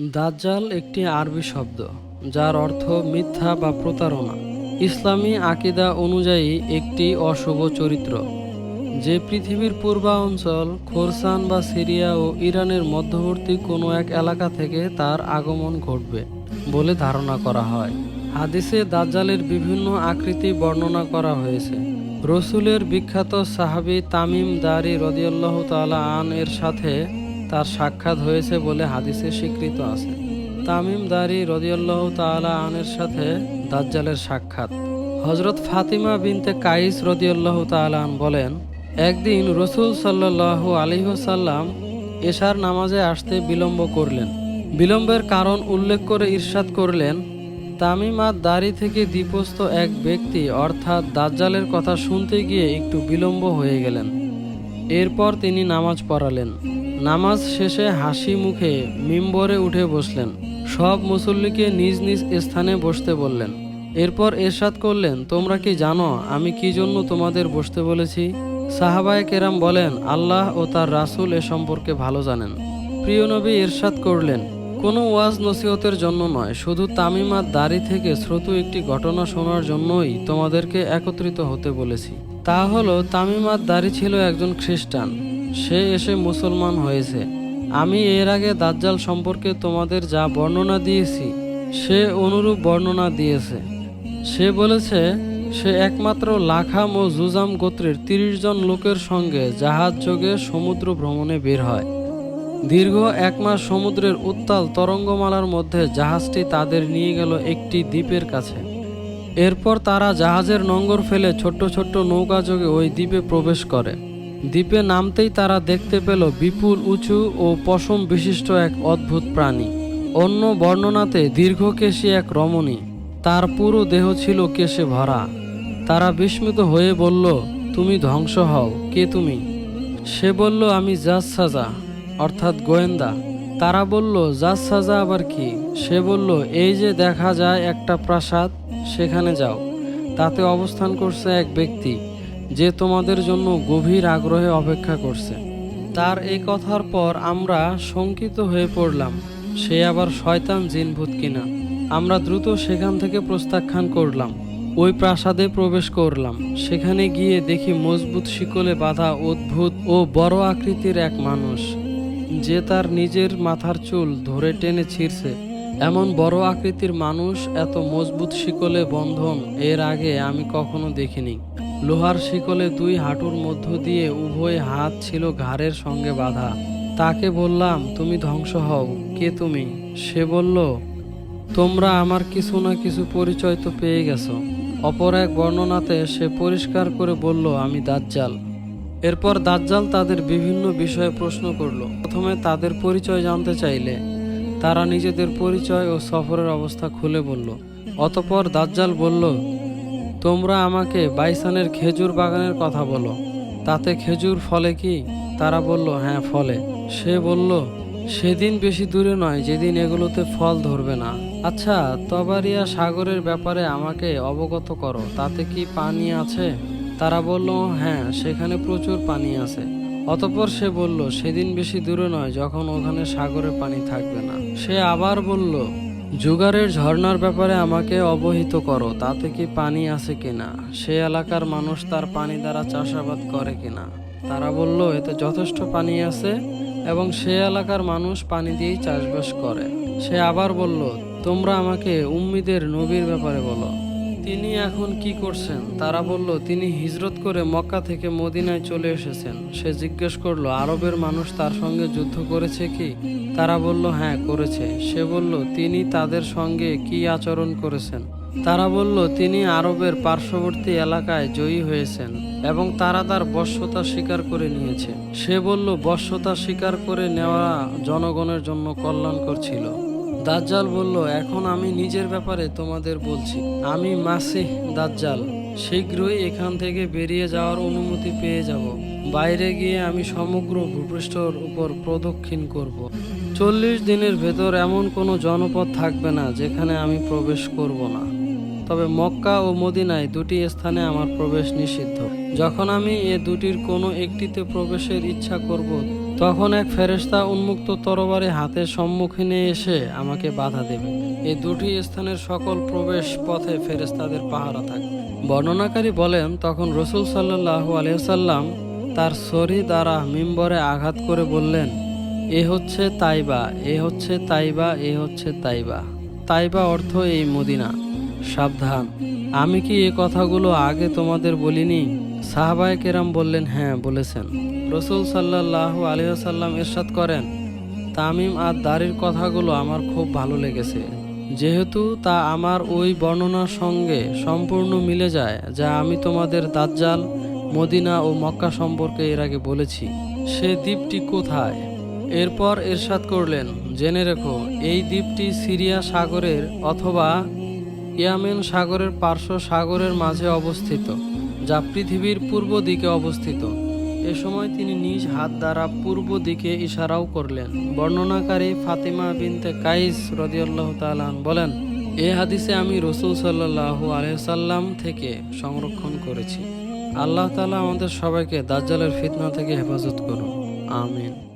দাজ্জাল একটি আরবি শব্দ, যার অর্থ মিথ্যা বা প্রতারণা। ইসলামী আকিদা অনুযায়ী একটি অশুভ চরিত্র, যে পৃথিবীর পূর্বাঞ্চল, খোরসান বা সিরিয়া ও ইরানের মধ্যবর্তী কোনো এক এলাকা থেকে তার আগমন ঘটবে বলে ধারণা করা হয়। হাদিসে দাজ্জালের বিভিন্ন আকৃতি বর্ণনা করা হয়েছে। রসুলের বিখ্যাত সাহাবি তামিম দারি রদিয়াল্লাহ তালা আন এর সাথে তার সাক্ষাৎ হয়েছে বলে হাদিসে স্বীকৃত আছে। তামিম দারি রদিয়াল্লাহ তালা আনের সাথে দাজ্জালের সাক্ষাৎ। হজরত ফাতিমা বিনতে কাইস রদিয়াল্লাহ তালা আন বলেন, একদিন রসুল সাল্লাহ আলিহসাল্লাম এশার নামাজে আসতে বিলম্ব করলেন। বিলম্বের কারণ উল্লেখ করে ইরশাদ করলেন তামিমার দাড়ি থেকে দীপস্থ এক ব্যক্তি অর্থাৎ দাজ্জালের কথা শুনতে গিয়ে একটু বিলম্ব হয়ে গেলেন। এরপর তিনি নামাজ পড়ালেন। নামাজ শেষে হাসি মুখে মিম্বরে উঠে বসলেন। সব মুসল্লিকে নিজ নিজ স্থানে বসতে বললেন। এরপর এরশাদ করলেন, তোমরা কি জানো আমি কি জন্য তোমাদের বসতে বলেছি? সাহাবায়ে কেরাম বলেন, আল্লাহ ও তার রাসূল এ সম্পর্কে ভালো জানেন। প্রিয় নবী এরশাদ করলেন, কোনো ওয়াজ নসিহতের জন্য নয়, শুধু তামিমার দাড়ি থেকে শ্রুত একটি ঘটনা শোনার জন্যই তোমাদেরকে একত্রিত হতে বলেছি। তা হলো তামিমার দাড়ি ছিল একজন খ্রিস্টান। সে এসে মুসলমান হয়েছে। আমি এর আগে দাজ্জাল সম্পর্কে তোমাদের যা বর্ণনা দিয়েছি, সে অনুরূপ বর্ণনা দিয়েছে। সে বলেছে, সে একমাত্র লাখাম ও জুজাম গোত্রের তিরিশ জন লোকের সঙ্গে জাহাজ যোগে সমুদ্র ভ্রমণে বের হয়। দীর্ঘ এক মাস সমুদ্রের উত্তাল তরঙ্গমালার মধ্যে জাহাজটি তাদের নিয়ে গেল একটি দ্বীপের কাছে। এরপর তারা জাহাজের নঙ্গর ফেলে ছোট্ট ছোট্ট নৌকা যোগে ওই দ্বীপে প্রবেশ করে। দ্বীপে নামতেই তারা দেখতে পেল বিপুল, উঁচু ও পশম বিশিষ্ট এক অদ্ভুত প্রাণী। অন্য বর্ণনাতে দীর্ঘকেশী এক রমণী। তার পুরো দেহ ছিল কেশে ভরা। তারা বিস্মিত হয়ে বলল, তুমি ধ্বংস হও। কে তুমি? সে বলল, আমি জাজ সাজা অর্থাৎ গোয়েন্দা। তারা বলল জাজ সাজা আবার কি? সে বলল, এই যে দেখা যায় একটা প্রাসাদ, সেখানে যাও। তাতে অবস্থান করছে এক ব্যক্তি। যে তোমাদের জন্য গভীর আগ্রহে অপেক্ষা করছে। তার এই কথার পর আমরা শঙ্কিত হয়ে পড়লাম, সে আবার শয়তান জিনভূত কিনা। আমরা দ্রুত সেখান থেকে প্রত্যাখ্যান করলাম, ওই প্রাসাদে প্রবেশ করলাম। সেখানে গিয়ে দেখি মজবুত শিকলে বাঁধা অদ্ভুত ও বড় আকৃতির এক মানুষ, যে তার নিজের মাথার চুল ধরে টেনে ছিঁড়ছে। এমন বড় আকৃতির মানুষ এত মজবুত শিকলে বন্ধন এর আগে আমি কখনো দেখিনি। লোহার শিকলে দুই হাঁটুর মধ্য দিয়ে উভয় হাত ছিল ঘাড়ের সঙ্গে বাঁধা। তাকে বললাম, তুমি ধ্বংস হও। কে তুমি? সে বলল, তোমরা আমার কিছু না কিছু পরিচয় তো পেয়ে গেছো। অপর এক বর্ণনাতে সে পরিষ্কার করে বলল, আমি দাজ্জাল। এরপর দাজ্জাল তাদের বিভিন্ন বিষয়ে প্রশ্ন করল। প্রথমে তাদের পরিচয় জানতে চাইলে তারা নিজেদের পরিচয় ও সফরের অবস্থা খুলে বলল। অতপর দাজ্জাল বলল তোমরা আমাকে বাইসানের খেজুর বাগানের কথা বলো। তাতে খেজুর ফলে কি? তারা বলল হ্যাঁ ফলে। সে বলল, সেদিন বেশি দূরে নয়, যেদিন এগুলোতে ফল ধরবে না। আচ্ছা তবারিয়া সাগরের ব্যাপারে আমাকে অবগত করো, তাতে কি পানি আছে? তারা বলল হ্যাঁ সেখানে প্রচুর পানি আছে। অতপর সে বলল, সেদিন বেশি দূরে নয়, যখন ওখানে সাগরে পানি থাকবে না। সে আবার বলল জুগারের ঝর্নার ব্যাপারে আমাকে অবহিত করো, তাতে কি পানি আছে কিনা? সে এলাকার মানুষ তার পানি দ্বারা চাষাবাদ করে কিনা? তারা বলল, এতে যথেষ্ট পানি আছে এবং সে এলাকার মানুষ পানি দিয়েই চাষবাস করে। সে আবার বলল, তোমরা আমাকে উম্মিদের নবীর ব্যাপারে বলো। তিনি এখন কি করছেন? তারা বলল, তিনি হিজরত করে মক্কা থেকে মদিনায় চলে এসেছেন। সে জিজ্ঞেস করল, আরবের মানুষ তার সঙ্গে যুদ্ধ করেছে কি? তারা বলল হ্যাঁ করেছে। সে বলল, তিনি তাদের সঙ্গে কি আচরণ করেছেন? তারা বলল, তিনি আরবের পার্শ্ববর্তী এলাকায় জয়ী হয়েছেন এবং তারা তার বশ্যতা স্বীকার করে নিয়েছে। সে বলল, বশ্যতা স্বীকার করে নেওয়া জনগণের জন্য কল্যাণকর ছিল। দাজ্জাল বলল, এখন আমি নিজের ব্যাপারে তোমাদের বলছি। আমি মাসিহ দাজ্জাল। শীঘ্রই এখান থেকে বেরিয়ে যাওয়ার অনুমতি পেয়ে যাব। বাইরে গিয়ে আমি সমগ্র ভূপৃষ্ঠর উপর প্রদক্ষিণ করব। চল্লিশ দিনের ভেতর এমন কোনো জনপদ থাকবে না, যেখানে আমি প্রবেশ করব না। তবে মক্কা ও মদিনায় দুটি স্থানে আমার প্রবেশ নিষিদ্ধ। যখন আমি এ দুটির কোনো একটিতে প্রবেশের ইচ্ছা করব তখন এক ফেরেশতা উন্মুক্ত তরবারি হাতের সম্মুখীনে এসে আমাকে বাধা দেবে। এই দুটি স্থানের সকল প্রবেশ পথে ফেরেশতাদের পাহারা থাকবে বর্ণনাকারী বলেন, তখন রসুল সাল্লাহু আলিয়াল্লাম তার সরি দ্বারা মিম্বরে আঘাত করে বললেন, এ হচ্ছে তাইবা, এ হচ্ছে তাইবা, এ হচ্ছে তাইবা। তাইবা অর্থ এই মদিনা। সাবধান। আমি কি এ কথাগুলো আগে তোমাদের বলিনি? সাহাবায় কেরাম বললেন হ্যাঁ বলেছেন। রসুল সাল্লাহ আলিয়াল্লাম এরশাদ করেন, তামিম আর দাড়ির কথাগুলো আমার খুব ভালো লেগেছে। যেহেতু তা আমার ওই বর্ণনার সঙ্গে সম্পূর্ণ মিলে যায়, যা আমি তোমাদের দাজ্জাল, মদিনা ও মক্কা সম্পর্কে এর আগে বলেছি। সে দ্বীপটি কোথায়? এরপর এরশাদ করলেন, জেনে রেখো, এই দ্বীপটি সিরিয়া সাগরের অথবা ইয়ামেন সাগরের পার্শ্ব সাগরের মাঝে অবস্থিত, যা পৃথিবীর পূর্ব দিকে অবস্থিত। এ সময় তিনি নিজ হাত দ্বারা পূর্ব দিকে ইশারাও করলেন। বর্ণনাকারী ফাতিমা বিনতে কাইস রদিয়াল্লাহ তালান বলেন, এ হাদিসে আমি রসুল সাল্লাহ আলহ্লাম থেকে সংরক্ষণ করেছি। আল্লাহ তালা আমাদের সবাইকে দাজ্জালের ফিতনা থেকে হেফাজত করুন। আমিন।